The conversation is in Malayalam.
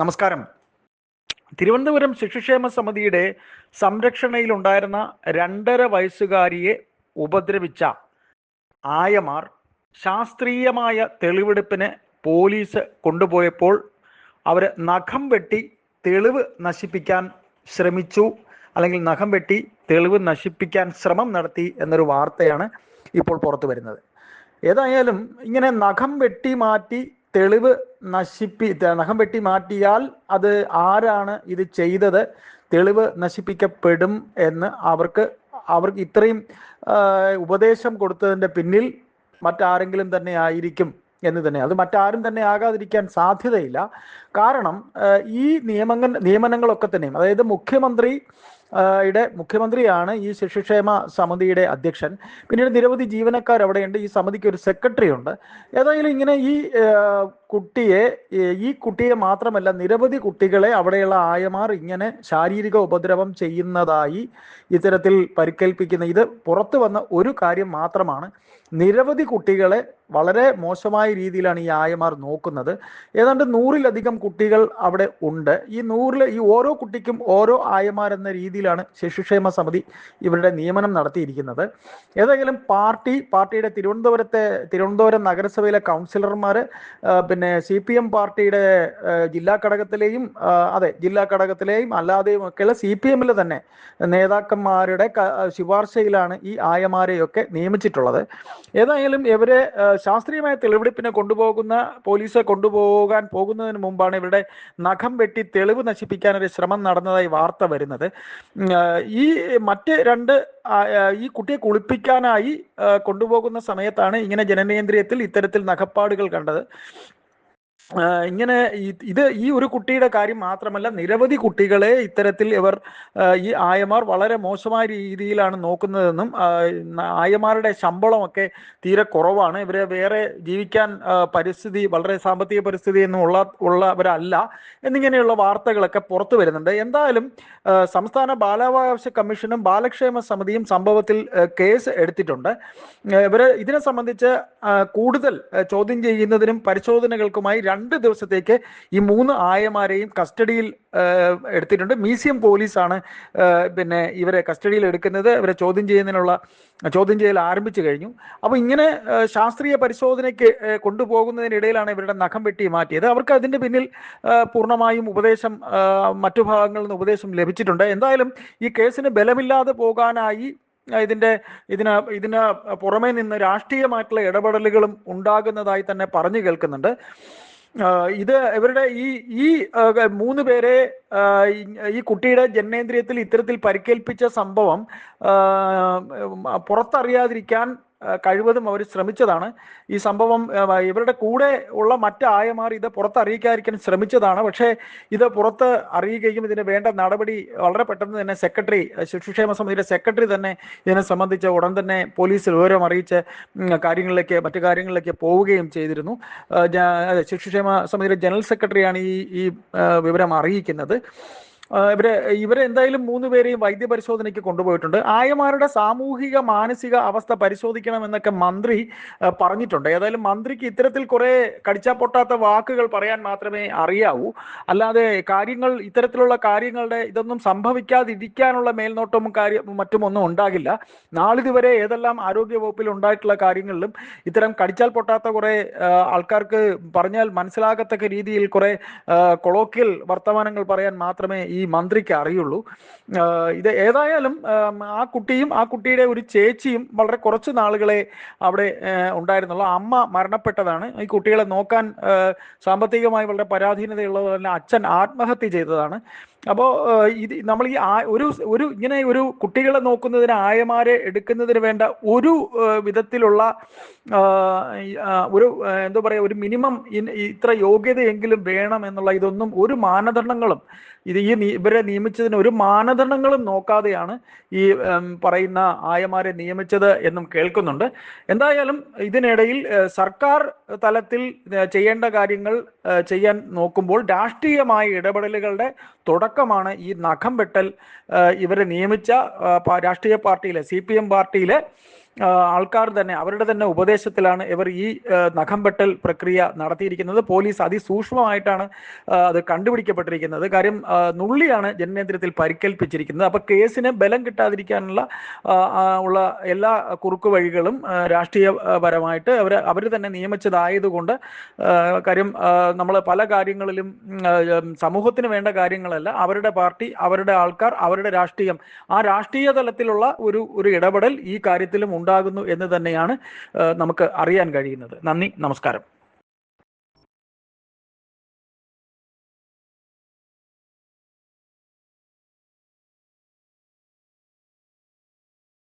നമസ്കാരം. തിരുവനന്തപുരം ശിശുക്ഷേമ സമിതിയുടെ സംരക്ഷണയിലുണ്ടായിരുന്ന രണ്ടര വയസ്സുകാരിയെ ഉപദ്രവിച്ച ആയമാർ ശാസ്ത്രീയമായ തെളിവെടുപ്പിന് പോലീസ് കൊണ്ടുപോയപ്പോൾ അവർ നഖം വെട്ടി തെളിവ് നശിപ്പിക്കാൻ ശ്രമിച്ചു. അല്ലെങ്കിൽ നഖം വെട്ടി തെളിവ് നശിപ്പിക്കാൻ ശ്രമം നടത്തി എന്നൊരു വാർത്തയാണ് ഇപ്പോൾ പുറത്തു വരുന്നത് ഏതായാലും ഇങ്ങനെ നഖം വെട്ടി മാറ്റി തെളിവ് നശിപ്പി നഖം വെട്ടി മാറ്റിയാൽ അത് ആരാണ് ഇത് ചെയ്തത്? തെളിവ് നശിപ്പിക്കപ്പെടും എന്ന് അവർക്ക് അവർക്ക് ഇത്രയും ഉപദേശം കൊടുത്തതിന്റെ പിന്നിൽ മറ്റാരെങ്കിലും തന്നെ ആയിരിക്കും എന്ന് തന്നെ. അത് മറ്റാരും തന്നെ ആകാതിരിക്കാൻ സാധ്യതയില്ല. കാരണം ഈ നിയമങ്ങൾ നിയമനങ്ങളൊക്കെ തന്നെയും അതായത് മുഖ്യമന്ത്രി യുടെ മുഖ്യമന്ത്രിയാണ് ഈ ശിശുക്ഷേമ സമിതിയുടെ അധ്യക്ഷൻ. പിന്നീട് നിരവധി ജീവനക്കാർ അവിടെയുണ്ട്. ഈ സമിതിക്ക് ഒരു സെക്രട്ടറി ഉണ്ട്. ഏതായാലും ഇങ്ങനെ ഈ കുട്ടിയെ ഈ- കുട്ടിയെ മാത്രമല്ല നിരവധി കുട്ടികളെ അവിടെയുള്ള ആയമാർ ഇങ്ങനെ ശാരീരിക ഉപദ്രവം ചെയ്യുന്നതായി ഇത്തരത്തിൽ പരിക്കേൽപ്പിക്കുന്ന ഇത് പുറത്തു വന്ന ഒരു കാര്യം മാത്രമാണ്. നിരവധി കുട്ടികളെ വളരെ മോശമായ രീതിയിലാണ് ഈ ആയമാർ നോക്കുന്നത്. ഏതാണ്ട് നൂറിലധികം കുട്ടികൾ അവിടെ ഉണ്ട്. ഈ നൂറിൽ ഈ ഓരോ കുട്ടിക്കും ഓരോ ആയമാർ എന്ന രീതിയിലാണ് ശിശുക്ഷേമ സമിതി ഇവരുടെ നിയമനം നടത്തിയിരിക്കുന്നത്. ഏതെങ്കിലും പാർട്ടി പാർട്ടിയുടെ തിരുവനന്തപുരത്തെ തിരുവനന്തപുരം നഗരസഭയിലെ കൗൺസിലർമാർ പിന്നെ സി പി എം പാർട്ടിയുടെ ജില്ലാ ഘടകത്തിലെയും അതെ ജില്ലാ ഘടകത്തിലെയും അല്ലാതെയും ഒക്കെയുള്ള സി പി എമ്മിലെ തന്നെ നേതാക്കന്മാരുടെ ശുപാർശയിലാണ് ഈ ആയമാരെയൊക്കെ നിയമിച്ചിട്ടുള്ളത്. ഏതായാലും ഇവരെ ശാസ്ത്രീയമായ തെളിവെടുപ്പിനെ കൊണ്ടുപോകുന്ന പോലീസ് കൊണ്ടുപോകാൻ പോകുന്നതിന് മുമ്പാണ് ഇവരുടെ നഖം വെട്ടി തെളിവ് നശിപ്പിക്കാൻ ഒരു ശ്രമം നടന്നതായി വാർത്ത വരുന്നത്. ഈ മറ്റ് രണ്ട് ഈ കുട്ടിയെ കുളിപ്പിക്കാനായി കൊണ്ടുപോകുന്ന സമയത്താണ് ഇങ്ങനെ ജനനേന്ദ്രിയത്തിൽ ഇത്തരത്തിൽ നഖപ്പാടുകൾ കണ്ടത്. ഇങ്ങനെ ഇത് ഈ ഒരു കുട്ടിയുടെ കാര്യം മാത്രമല്ല നിരവധി കുട്ടികളെ ഇത്തരത്തിൽ ഇവർ ഈ ആയമാർ വളരെ മോശമായ രീതിയിലാണ് നോക്കുന്നതെന്നും ആയമാരുടെ ശമ്പളമൊക്കെ തീരെ കുറവാണ്. ഇവരെ വേറെ ജീവിക്കാൻ പരിസ്ഥിതി വളരെ സാമ്പത്തിക പരിസ്ഥിതി എന്നും ഉള്ള ഉള്ളവരല്ല എന്നിങ്ങനെയുള്ള വാർത്തകളൊക്കെ പുറത്തു വരുന്നുണ്ട്. എന്തായാലും സംസ്ഥാന ബാലാവകാശ കമ്മീഷനും ബാലക്ഷേമ സമിതിയും സംഭവത്തിൽ കേസ് എടുത്തിട്ടുണ്ട്. ഇവരെ ഇതിനെ സംബന്ധിച്ച് കൂടുതൽ ചോദ്യം ചെയ്യുന്നതിനും പരിശോധനകൾക്കുമായി രണ്ട് ദിവസത്തേക്ക് ഈ മൂന്ന് ആയമാരെയും കസ്റ്റഡിയിൽ എടുത്തിട്ടുണ്ട്. മ്യൂസിയം പോലീസാണ് പിന്നെ ഇവരെ കസ്റ്റഡിയിൽ എടുക്കുന്നത്. ഇവരെ ചോദ്യം ചെയ്യുന്നതിനുള്ള ചോദ്യം ചെയ്യൽ ആരംഭിച്ചു കഴിഞ്ഞു. അപ്പോൾ ഇങ്ങനെ ശാസ്ത്രീയ പരിശോധനയ്ക്ക് കൊണ്ടുപോകുന്നതിനിടയിലാണ് ഇവരുടെ നഖം വെട്ടി മാറ്റിയത്. അവർക്ക് അതിന്റെ പിന്നിൽ പൂർണമായും ഉപദേശം മറ്റു ഭാഗങ്ങളിൽ നിന്ന് ഉപദേശം ലഭിച്ചിട്ടുണ്ട്. എന്തായാലും ഈ കേസിന് ബലമില്ലാതെ പോകാനായി ഇതിന്റെ ഇതിന് ഇതിന് പുറമേ നിന്ന് രാഷ്ട്രീയമായിട്ടുള്ള ഇടപെടലുകളും ഉണ്ടാകുന്നതായി തന്നെ പറഞ്ഞു കേൾക്കുന്നുണ്ട്. ഇത് ഇവരുടെ ഈ ഈ മൂന്ന് പേരെ ഈ- കുട്ടിയുടെ ജനനേന്ദ്രിയത്തിൽ ഇത്തരത്തിൽ പരിക്കേൽപ്പിച്ച സംഭവം പുറത്തറിയാതിരിക്കാൻ കഴിവതും അവർ ശ്രമിച്ചതാണ്. ഈ സംഭവം ഇവരുടെ കൂടെ ഉള്ള മറ്റ് ആയമാർ ഇത് പുറത്ത് അറിയിക്കാതിരിക്കാൻ ശ്രമിച്ചതാണ്. പക്ഷേ ഇത് പുറത്ത് അറിയുകയും ഇതിന് വേണ്ട നടപടി വളരെ പെട്ടെന്ന് തന്നെ സെക്രട്ടറി ശിശുക്ഷേമ സമിതിയുടെ സെക്രട്ടറി തന്നെ ഇതിനെ സംബന്ധിച്ച് ഉടൻ തന്നെ പോലീസ് വിവരം അറിയിച്ച് കാര്യങ്ങളിലേക്ക് മറ്റു കാര്യങ്ങളിലേക്ക് പോവുകയും ചെയ്തിരുന്നു. ശിശുക്ഷേമ സമിതിയുടെ ജനറൽ സെക്രട്ടറിയാണ് ഈ ഈ വിവരം അറിയിക്കുന്നത്. ഇവരെ ഇവരെ എന്തായാലും മൂന്ന് പേരെയും വൈദ്യപരിശോധനയ്ക്ക് കൊണ്ടുപോയിട്ടുണ്ട്. ആയമാരുടെ സാമൂഹിക മാനസിക അവസ്ഥ പരിശോധിക്കണം എന്നൊക്കെ മന്ത്രി പറഞ്ഞിട്ടുണ്ട്. ഏതായാലും മന്ത്രിക്ക് ഇത്തരത്തിൽ കുറെ കടിച്ചാ പൊട്ടാത്ത വാക്കുകൾ പറയാൻ മാത്രമേ അറിയാവൂ. അല്ലാതെ കാര്യങ്ങൾ ഇത്തരത്തിലുള്ള കാര്യങ്ങളുടെ ഇതൊന്നും സംഭവിക്കാതിരിക്കാനുള്ള മേൽനോട്ടവും കാര്യം മറ്റും ഒന്നും ഉണ്ടാകില്ല. നാളിതുവരെ ഏതെല്ലാം ആരോഗ്യ വകുപ്പിൽ ഉണ്ടായിട്ടുള്ള കാര്യങ്ങളിലും ഇത്തരം കടിച്ചാൽ പൊട്ടാത്ത കുറെ ആൾക്കാർക്ക് പറഞ്ഞാൽ മനസ്സിലാകത്തക്ക രീതിയിൽ കുറെ കൊളോക്കിയൽ വർത്തമാനങ്ങൾ പറയാൻ മാത്രമേ ഈ മന്ത്രിക്ക് അറിയുള്ളൂ. ഇത് ഏതായാലും ആ കുട്ടിയും ആ കുട്ടിയുടെ ഒരു ചേച്ചിയും വളരെ കുറച്ച് നാളുകളെ അവിടെ ഉണ്ടായിരുന്നുള്ളൂ. അമ്മ മരണപ്പെട്ടതാണ്. ഈ കുട്ടികളെ നോക്കാൻ സാമ്പത്തികമായി വളരെ പരാധീനതയുള്ളത് തന്നെ അച്ഛൻ ആത്മഹത്യ ചെയ്തതാണ്. അപ്പോൾ ഇത് നമ്മൾ ഈ ഒരു ഒരു ഇങ്ങനെ ഒരു കുട്ടികളെ നോക്കുന്നതിന് ആയമാരെ എടുക്കുന്നതിന് വേണ്ട ഒരു വിധത്തിലുള്ള ഒരു എന്താ പറയുക ഒരു മിനിമം ഇത്ര യോഗ്യതയെങ്കിലും വേണം എന്നുള്ള ഇതൊന്നും ഒരു മാനദണ്ഡങ്ങളും ഇത് ഈ ഇവരെ നിയമിച്ചതിന് ഒരു മാനദണ്ഡങ്ങളും നോക്കാതെയാണ് ഈ പറയുന്ന ആയമാരെ നിയമിച്ചത് എന്നും കേൾക്കുന്നുണ്ട്. എന്തായാലും ഇതിനിടയിൽ സർക്കാർ തലത്തിൽ ചെയ്യേണ്ട കാര്യങ്ങൾ ചെയ്യാൻ നോക്കുമ്പോൾ രാഷ്ട്രീയമായ ഇടപെടലുകളുടെ തുടക്കമാണ് ഈ നഖം വെട്ടൽ ഇവരെ നിയമിച്ച രാഷ്ട്രീയ പാർട്ടിയിലെ സി പി എം പാർട്ടിയിലെ ആൾക്കാർ തന്നെ അവരുടെ തന്നെ ഉപദേശത്തിലാണ് ഇവർ ഈ നഖം വെട്ടൽ പ്രക്രിയ നടത്തിയിരിക്കുന്നത്. പോലീസ് അതിസൂക്ഷ്മമായിട്ടാണ് അത് കണ്ടുപിടിക്കപ്പെട്ടിരിക്കുന്നത്. കാര്യം നുള്ളിയാണ് ജനനേന്ദ്രത്തിൽ പരിക്കേൽപ്പിച്ചിരിക്കുന്നത്. അപ്പൊ കേസിന് ബലം കിട്ടാതിരിക്കാനുള്ള ഉള്ള എല്ലാ കുറുക്കു വഴികളും രാഷ്ട്രീയപരമായിട്ട് അവർ അവർ തന്നെ നിയമിച്ചതായതുകൊണ്ട് കാര്യം നമ്മൾ പല കാര്യങ്ങളിലും സമൂഹത്തിന് വേണ്ട കാര്യങ്ങളല്ല. അവരുടെ പാർട്ടി അവരുടെ ആൾക്കാർ അവരുടെ രാഷ്ട്രീയം. ആ രാഷ്ട്രീയ തലത്തിലുള്ള ഒരു ഒരു ഇടപെടൽ ഈ കാര്യത്തിലും ഉണ്ടാകുന്നു എന്ന് തന്നെയാണ് നമുക്ക് അറിയാൻ കഴിയുന്നത്. നന്ദി നമസ്കാരം.